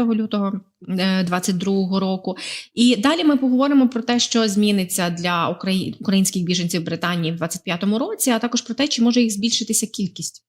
лютого 22 року. І далі ми поговоримо про те, що зміниться для українських біженців Британії в 25-му році, а також про те, чи може їх збільшитися кількість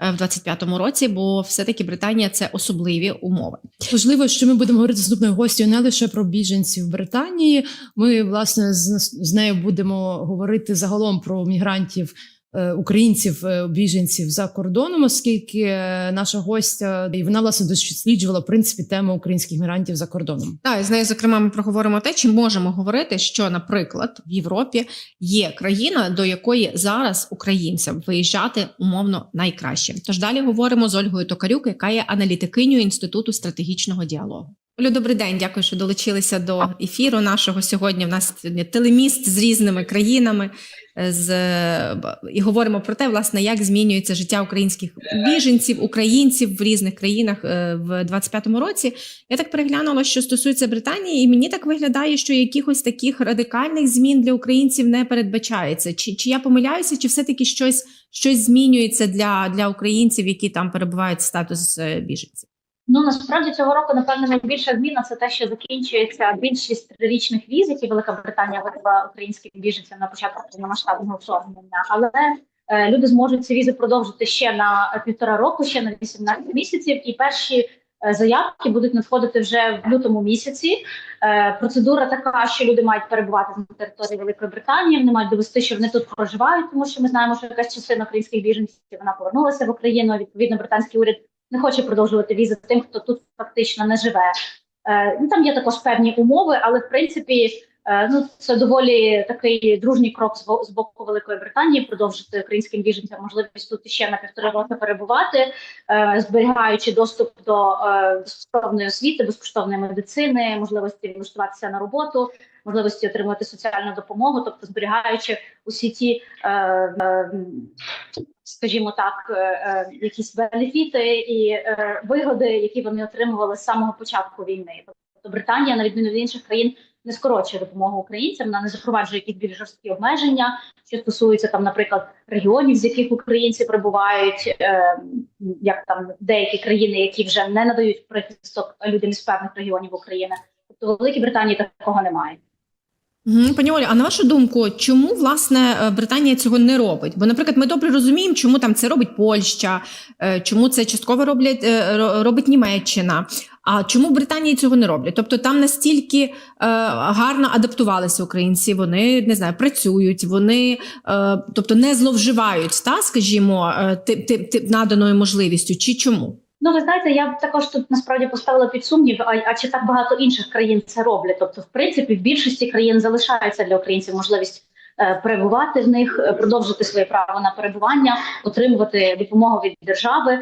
е, в 25-му році, бо все-таки Британія це особливі умови. Важливо, що ми будемо говорити з наступною гостю не лише про біженців Британії. Ми власне з, з нею будемо говорити загалом про мігрантів. Е, Українців, е, біженців за кордоном, оскільки е, наша гостя і вона власне досліджувала в принципі тему українських мігрантів за кордоном. Так, і з нею, зокрема, ми проговоримо те, чи можемо говорити, що, наприклад, в Європі є країна, до якої зараз українцям виїжджати умовно найкраще. Тож далі говоримо з Ольгою Токарюк, яка є аналітикиню інституту стратегічного діалогу. Олю, добрий день, дякую, що долучилися до ефіру нашого сьогодні. У нас сьогодні телеміст з різними країнами. е, З і говоримо про те, власне, як змінюється життя українських біженців, українців в різних країнах е, в 25-му році. Я так переглянула, що стосується Британії, і мені так виглядає, що якихось таких радикальних змін для українців не передбачається. Чи, чи я помиляюся, чи все-таки щось, щось змінюється для, для українців, які там перебувають в статус е, біженців? Ну насправді цього року, напевно, найбільша зміна це те, що закінчується більшість трирічних віз, які Велика Британія видала українським біженцям на початку повномасштабного вторгнення. Але е, люди зможуть ці візи продовжити ще на півтора року, ще на 18 місяців, і перші е, заявки будуть надходити вже в лютому місяці. Е, процедура така, що люди мають перебувати на території Великої Британії, вони мають довести, що вони тут проживають, тому що ми знаємо, що якась частина українських біженців вона повернулася в Україну. Відповідно, британський уряд не хоче продовжувати візи тим, хто тут фактично не живе. Е, ну там є також певні умови, але в принципі, ну це доволі такий дружній крок з, бо- з боку Великої Британії продовжити українським біженцям можливість тут ще на півтори роки перебувати, е, зберігаючи доступ до е, безкоштовної освіти, безкоштовної медицини, можливості влаштуватися на роботу, можливості отримати соціальну допомогу, тобто зберігаючи усі ті. Е, е, скажімо так, е, е, якісь бенефіти і е, вигоди, які вони отримували з самого початку війни. Тобто Британія, на відміну від інших країн, не скорочує допомогу українцям, вона не запроваджує якісь більш жорсткі обмеження, що стосується там, наприклад, регіонів, з яких українці прибувають, е, як там деякі країни, які вже не надають прихисток людям із певних регіонів України. Тобто в Великій Британії такого немає. Пані Олі, а на вашу думку, чому власне е, Британія цього не робить? Бо, наприклад, ми добре розуміємо, чому там це робить Польща, е, чому це частково роблять робить Німеччина. А чому Британії цього не роблять? Тобто там настільки е, гарно адаптувалися українці, вони не знаю, працюють, вони е, тобто не зловживають, та скажімо, е, ти, ти, ти наданою можливістю, чи чому? Ну, ви знаєте, я б також тут насправді поставила під сумнів, а, а чи так багато інших країн це роблять? Тобто, в принципі, в більшості країн залишається для українців можливість е, перебувати в них, е, продовжити своє право на перебування, отримувати допомогу від держави.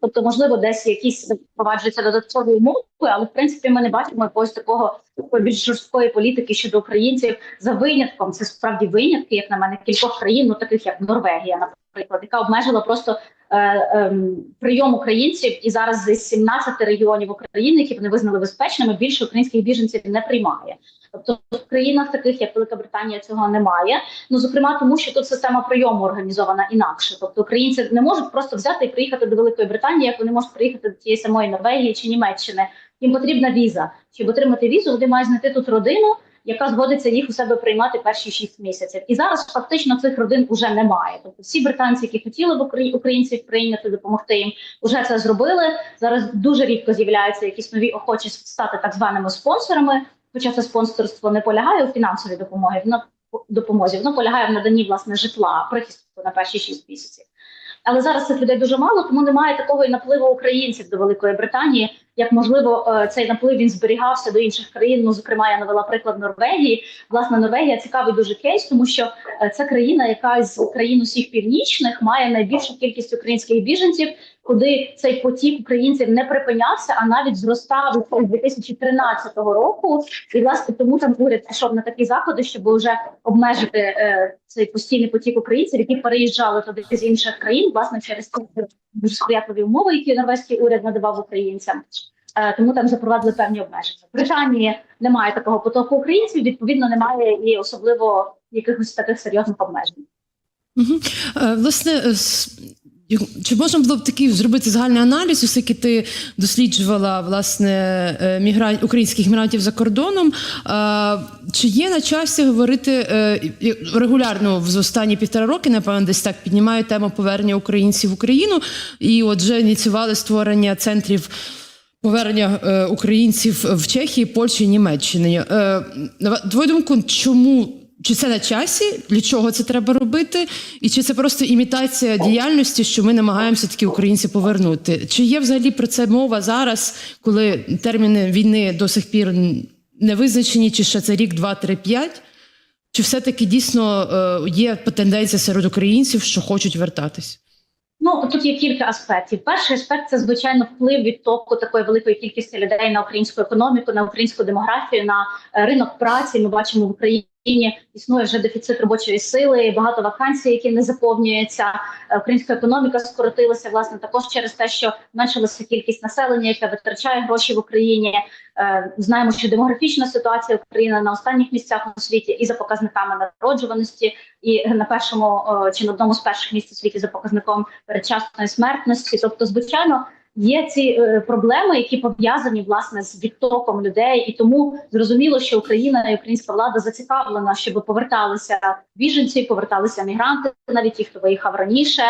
Тобто, можливо, десь якісь впроваджуються додаткові умови, але в принципі ми не бачимо якогось такого більш жорсткої політики щодо українців за винятком. Це справді винятки, як на мене, кількох країн, ну таких як Норвегія, наприклад, яка обмежила просто е, ем, прийом українців, і зараз з 17 регіонів України, які вони визнали безпечними, більше українських біженців не приймає. Тобто в країнах, таких як Велика Британія, цього немає. Ну зокрема, тому що тут система прийому організована інакше. Тобто українці не можуть просто взяти і приїхати до Великої Британії, як вони можуть приїхати до тієї самої Норвегії чи Німеччини. Їм потрібна віза. Щоб отримати візу, вони мають знайти тут родину, яка згодиться їх у себе приймати перші 6 місяців. І зараз фактично цих родин уже немає. Тобто всі британці, які хотіли б украї- українців прийняти, допомогти їм, вже це зробили. Зараз дуже рідко з'являються якісь нові охочі стати так званими спонсорами. Хоча це спонсорство не полягає у фінансовій допомогі, воно допомозі, воно полягає в наданні власне житла, прихистку на перші 6 місяців. Але зараз цих людей дуже мало, тому немає такого напливу українців до Великої Британії. Як можливо, е, цей наплив він зберігався до інших країн. Ну, зокрема, я навела приклад Норвегії. Власне, Норвегія цікавий дуже кейс, тому що е, це країна, яка з країн усіх північних має найбільшу кількість українських біженців, куди цей потік українців не припинявся, а навіть зростав з 2013 року. І власне тому там уряд пішов на такі заходи, щоб вже обмежити е, цей постійний потік українців, які переїжджали туди з інших країн, власне, через дуже сприятливі умови, які норвезький уряд надавав українцям. Е, тому там запровадили певні обмеження. В Британії немає такого потоку українців, відповідно, немає і особливо якихось таких серйозних обмежень. Угу. Власне, е, Чи можна було б такий зробити загальний аналіз, оскільки ти досліджувала власне е, мігра... українських мігрантів за кордоном? Е, Чи є на часі говорити е, регулярно в останні півтора роки, напевно, десь так піднімає тему повернення українців в Україну, і отже ініціювали створення центрів. Повернення українців в Чехії, Польщі, Німеччині. На твою думку, чому чи це на часі? Для чого це треба робити? І чи це просто імітація діяльності, що ми намагаємося такі українці повернути? Чи є взагалі про це мова зараз, коли терміни війни до сих пір не визначені, чи ще це рік, два, три, п'ять? Чи все-таки дійсно е, є тенденція серед українців, що хочуть вертатись? Ну тут є кілька аспектів. Перший аспект це звичайно вплив відтоку такої великої кількості людей на українську економіку, на українську демографію, на е, ринок праці. Ми бачимо в Україні існує вже дефіцит робочої сили, багато вакансій, які не заповнюються. Е, Українська економіка скоротилася власне також через те, що зменшилася кількість населення, яке витрачає гроші в Україні. Е, Знаємо, що демографічна ситуація України на останніх місцях у світі і за показниками народжуваності, і на першому е, чи на одному з перших місць у світі за показником передчасної смертності. Тобто, звичайно, є ці е, проблеми, які пов'язані власне з відтоком людей, і тому зрозуміло, що Україна і українська влада зацікавлена, щоб поверталися біженці, поверталися мігранти, навіть ті, хто виїхав раніше.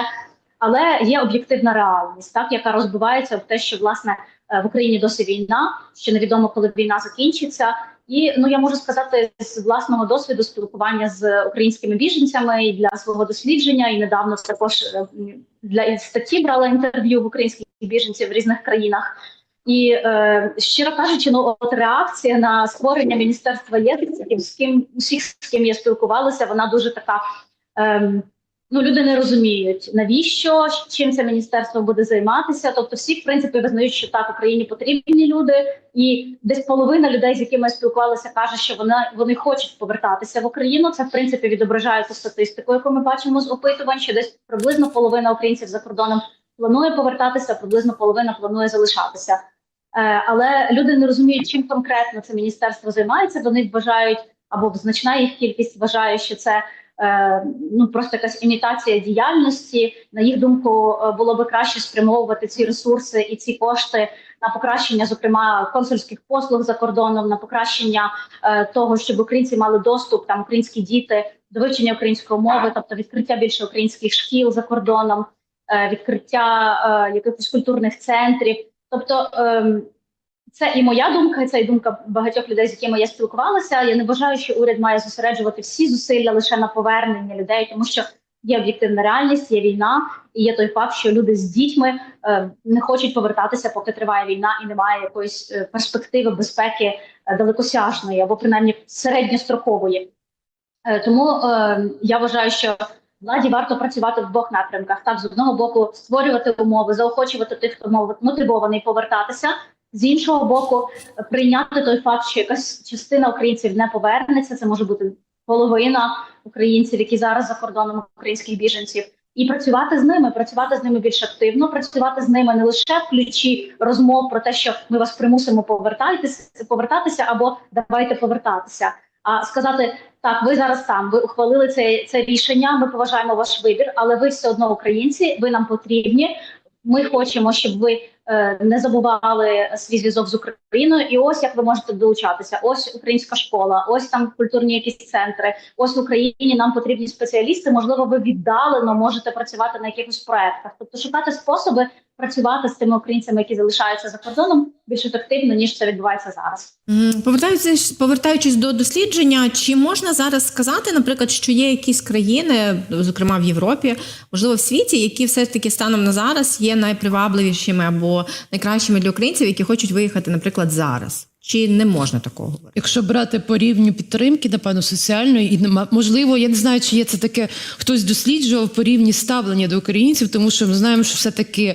Але є об'єктивна реальність, так яка розбивається в те, що власне е, в Україні досі війна, що невідомо, коли війна закінчиться. І ну я можу сказати з власного досвіду спілкування з українськими біженцями і для свого дослідження, і недавно також е, для статті брала інтерв'ю в українських біженців в різних країнах. І е, щиро кажучи, ну от реакція на створення міністерства єдності, з ким усіх з ким я спілкувалася, вона дуже така. Ем, Ну, люди не розуміють навіщо чим це міністерство буде займатися. Тобто, всі в принципі визнають, що так Україні потрібні люди, і десь половина людей, з якими я спілкувалася, каже, що вона вони хочуть повертатися в Україну. Це в принципі відображається статистикою, яку ми бачимо з опитувань, що десь приблизно половина українців за кордоном планує повертатися, приблизно половина планує залишатися. Е, але люди не розуміють, чим конкретно це міністерство займається. Вони вважають або значна їх кількість вважає, що це ну просто якась імітація діяльності. На їх думку, е, було би краще спрямовувати ці ресурси і ці кошти на покращення, зокрема консульських послуг за кордоном, на покращення е, того, щоб українці мали доступ там українські діти до вивчення української мови, тобто відкриття більше українських шкіл за кордоном, е, відкриття е, якихось культурних центрів. Тобто ем, це і моя думка, це і думка багатьох людей, з якими я спілкувалася. Я не вважаю, що уряд має зосереджувати всі зусилля лише на повернення людей, тому що є об'єктивна реальність, є війна, і є той факт, що люди з дітьми е, не хочуть повертатися, поки триває війна, і немає якоїсь е, перспективи безпеки е, далекосяжної або принаймні середньострокової. Е, тому е, я вважаю, що владі варто працювати в двох напрямках: так з одного боку, створювати умови, заохочувати тих, хто мотивований повертатися. З іншого боку, прийняти той факт, що якась частина українців не повернеться. Це може бути половина українців, які зараз за кордоном українських біженців, і працювати з ними, працювати з ними більш активно, працювати з ними не лише в ключі розмов про те, що ми вас примусимо повертатися, повертатися або давайте повертатися. А сказати так, ви зараз там, ви ухвалили це, це рішення. Ми поважаємо ваш вибір, але ви все одно українці, ви нам потрібні. Ми хочемо, щоб ви не забували свій зв'язок з Україною. І ось як ви можете долучатися. Ось українська школа, ось там культурні якісь центри. Ось в Україні нам потрібні спеціалісти. Можливо, ви віддалено можете працювати на якихось проектах, тобто шукати способи працювати з тими українцями, які залишаються за кордоном, більш ефективно ніж це відбувається зараз. Повертаючись, повертаючись до дослідження, чи можна зараз сказати, наприклад, що є якісь країни, зокрема в Європі, можливо, в світі, які все ж таки станом на зараз є найпривабливішими або найкращими для українців, які хочуть виїхати, наприклад, зараз? Чи не можна такого? Якщо брати по рівню підтримки, напевно, соціальної, і можливо, я не знаю, чи є це таке, хтось досліджував по рівні ставлення до українців, тому що ми знаємо, що все-таки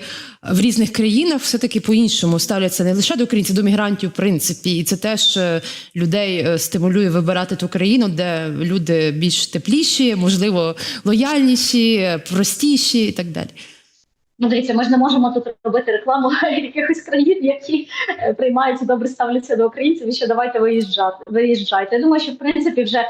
в різних країнах все-таки по-іншому ставляться не лише до українців, до мігрантів, в принципі, і це теж е, людей е, стимулює вибирати ту країну, де люди більш тепліші, можливо, лояльніші, е, простіші і так далі. Ну, дивіться, ми ж не можемо тут робити рекламу якихось країн, які е, приймаються добре ставляться до українців. І що давайте виїжджати. Виїжджайте. Я думаю, що в принципі вже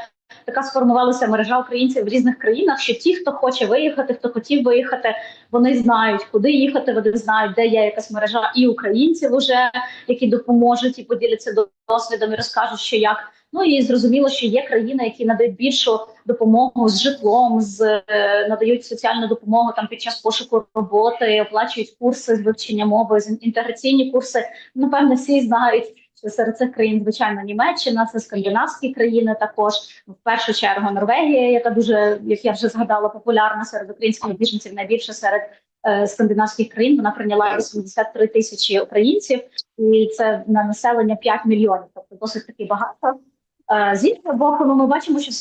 така сформувалася мережа українців в різних країнах. Що ті, хто хоче виїхати, хто хотів виїхати, вони знають, куди їхати. Вони знають, де є якась мережа і українців, уже які допоможуть і поділяться досвідом і розкажуть, що як. Ну і зрозуміло, що є країни, які надають більшу допомогу з житлом, з е, надають соціальну допомогу там під час пошуку роботи, оплачують курси з вивчення мови, з інтеграційні курси. Напевно, всі знають. Що серед цих країн, звичайно, Німеччина, це скандинавські країни, також в першу чергу Норвегія, яка дуже, як я вже згадала, популярна серед українських біженців, найбільше серед е, скандинавських країн. Вона прийняла 83 тисячі українців, і це на населення 5 мільйонів, тобто досить таки багато. Е, З іншого боку, ми бачимо, що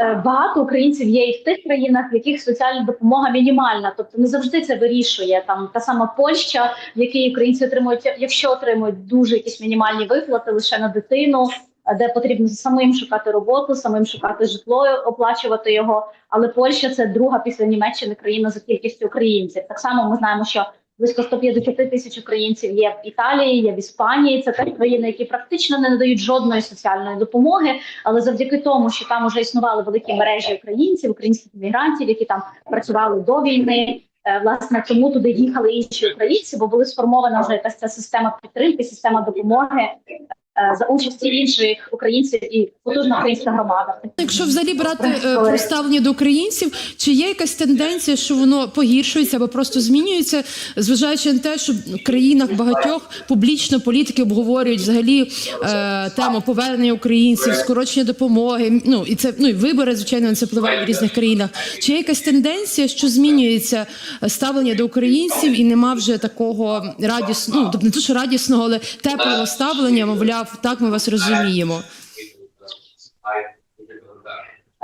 е, багато українців є і в тих країнах, в яких соціальна допомога мінімальна, тобто не завжди це вирішує. Там та сама Польща, в якій українці отримують, якщо отримують дуже якісь мінімальні виплати лише на дитину, е, де потрібно самим шукати роботу, самим шукати житло, оплачувати його. Але Польща це друга після Німеччини країна за кількістю українців. Так само ми знаємо, що близько 150 тисяч українців є в Італії, є в Іспанії. Це теж країни, які практично не надають жодної соціальної допомоги. Але завдяки тому, що там вже існували великі мережі українців, українських мігрантів, які там працювали до війни. е, Власне, тому туди їхали інші українці, бо були сформована вже якась ця система підтримки, система допомоги за участі інших українців і потужна українська громада. Якщо взагалі брати е, про ставлення до українців, чи є якась тенденція, що воно погіршується або просто змінюється, зважаючи на те, що в країнах багатьох публічно політики обговорюють взагалі е, тему повернення українців, скорочення допомоги. Ну і це ну і вибори, звичайно, на це впливає в різних країнах. Чи є якась тенденція, що змінюється ставлення до українців, і нема вже такого радісного, ну тобто не то, що радісного, але теплого ставлення, мовляв, так ми вас розуміємо.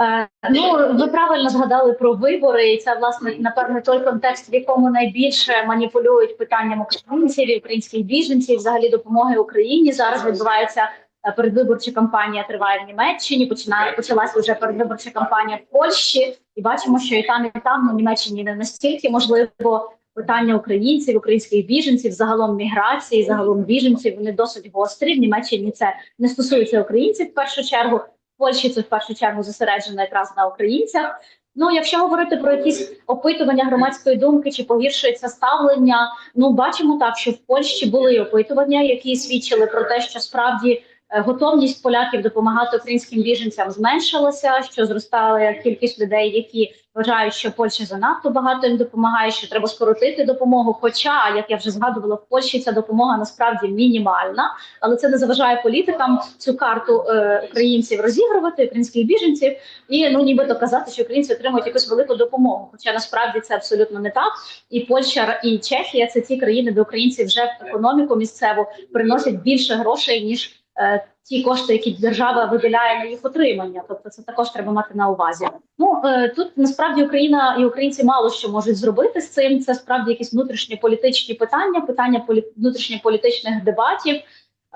Е, ну ви правильно згадали про вибори, і це власне напевне той контекст, в якому найбільше маніпулюють питанням українців і українських біженців, взагалі допомоги Україні. Зараз відбувається е, передвиборча кампанія. Триває в Німеччині. Починає почалася вже передвиборча кампанія в Польщі, і бачимо, що і там, і там ну, в Німеччині не настільки можливо. Питання українців, українських біженців, загалом міграції, загалом біженців вони досить гострі. В Німеччині це не стосується українців в першу чергу. В Польщі це в першу чергу зосереджено якраз на українцях. Ну, якщо говорити про якісь опитування громадської думки, чи погіршується ставлення, ну бачимо так, що в Польщі були опитування, які свідчили про те, що справді готовність поляків допомагати українським біженцям зменшилася, що зростала кількість людей, які вважають, що Польща занадто багато їм допомагає, що треба скоротити допомогу. Хоча, як я вже згадувала, в Польщі ця допомога насправді мінімальна, але це не заважає політикам цю карту е, українців розігрувати, українських біженців, і ну нібито казати, що українці отримують якусь велику допомогу. Хоча насправді це абсолютно не так. І Польща і Чехія це ті країни, де українці вже в економіку місцеву приносять більше грошей ніж. Е, Ті кошти, які держава виділяє на їх отримання, тобто це також треба мати на увазі. Ну е, тут насправді Україна і українці мало що можуть зробити з цим. Це справді якісь внутрішньополітичні питання, питання полі... внутрішньополітичних дебатів.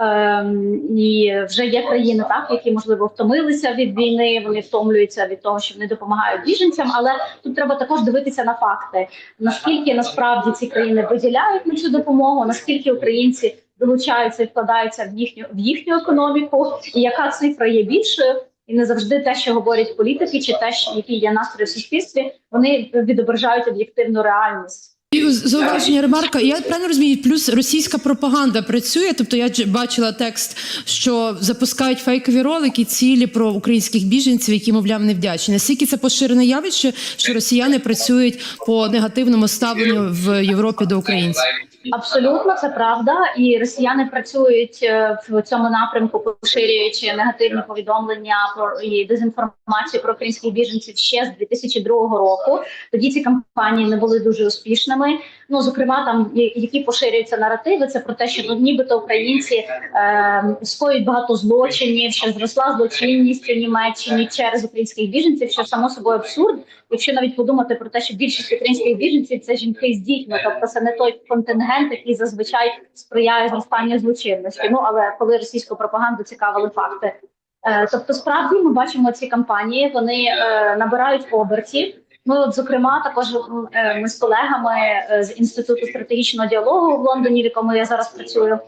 Ем, і вже є країни, так які можливо втомилися від війни. Вони втомлюються від того, що вони допомагають біженцям. Але тут треба також дивитися на факти: наскільки насправді ці країни виділяють на цю допомогу, наскільки українці долучаються і вкладаються в їхню в їхню економіку, і яка цифра є більшою. І не завжди те, що говорять політики, чи те, які є настрої в суспільстві, вони відображають об'єктивну реальність. Зауваження ремарка. Я правильно розумію, плюс російська пропаганда працює. Тобто я бачила текст, що запускають фейкові ролики, цілі про українських біженців, які, мовляв, невдячні. Наскільки це поширене явище, що росіяни працюють по негативному ставленню в Європі до українців? Абсолютно це правда, і росіяни працюють е, в цьому напрямку, поширюючи негативні повідомлення про і дезінформацію про українських біженців ще з 2002 року. Тоді ці кампанії не були дуже успішними. Ну зокрема, там які поширюються наративи. Це про те, що ну, нібито українці е, скоюють багато злочинів, що зросла злочинність у Німеччині через українських біженців, що само собою абсурд. Якщо навіть подумати про те, що більшість українських біженців це жінки з дітьми, тобто це не той контингент, який зазвичай сприяє зростанню злочинності. Ну але коли російську пропаганду цікавили факти. Е, тобто, справді ми бачимо ці кампанії, вони е, набирають обертів. Ми, от, зокрема, також е, ми з колегами з інституту стратегічного діалогу в Лондоні, в якому я зараз працюю.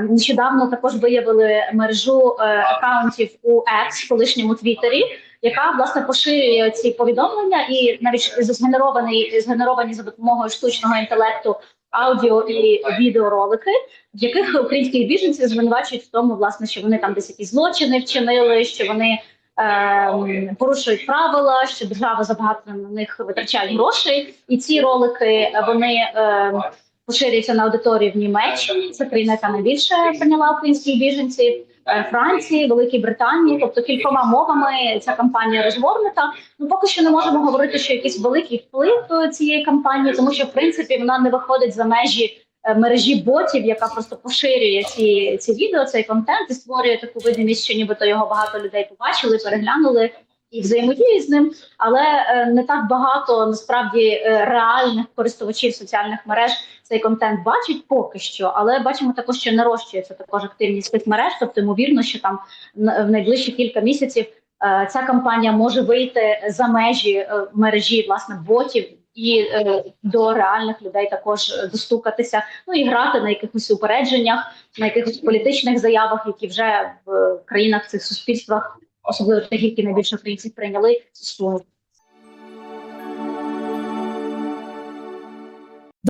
Нещодавно також виявили мережу акаунтів у X, колишньому Твіттері, яка власне поширює ці повідомлення і навіть згенеровані, згенеровані за допомогою штучного інтелекту аудіо і відеоролики, в яких українських біженців звинувачують в тому, власне, що вони там десь якісь злочини вчинили, що вони ем, порушують правила, що держава забагато на них витрачає грошей, і ці ролики е, вони ем, поширюються на аудиторії в Німеччині. Це країна, яка найбільше прийняла українських біженців. Е, Франції, Великій Британії, тобто кількома мовами ця кампанія розгорнута. Ну поки що не можемо говорити, що якийсь великий вплив е, цієї кампанії, тому що в принципі вона не виходить за межі е, мережі ботів, яка просто поширює ці, ці відео, цей контент і створює таку видимість, що нібито його багато людей побачили, переглянули і взаємодіють з ним. Але е, не так багато насправді е, реальних користувачів соціальних мереж цей контент бачать поки що. Але бачимо також, що нарощується також активність цих мереж. Тобто, ймовірно, що там в найближчі кілька місяців е, ця кампанія може вийти за межі мережі власне ботів. І е, до реальних людей також достукатися, ну і грати на якихось упередженнях, на якихось політичних заявах, які вже в країнах цих суспільствах, особливо тих, які найбільше українців прийняли, існують.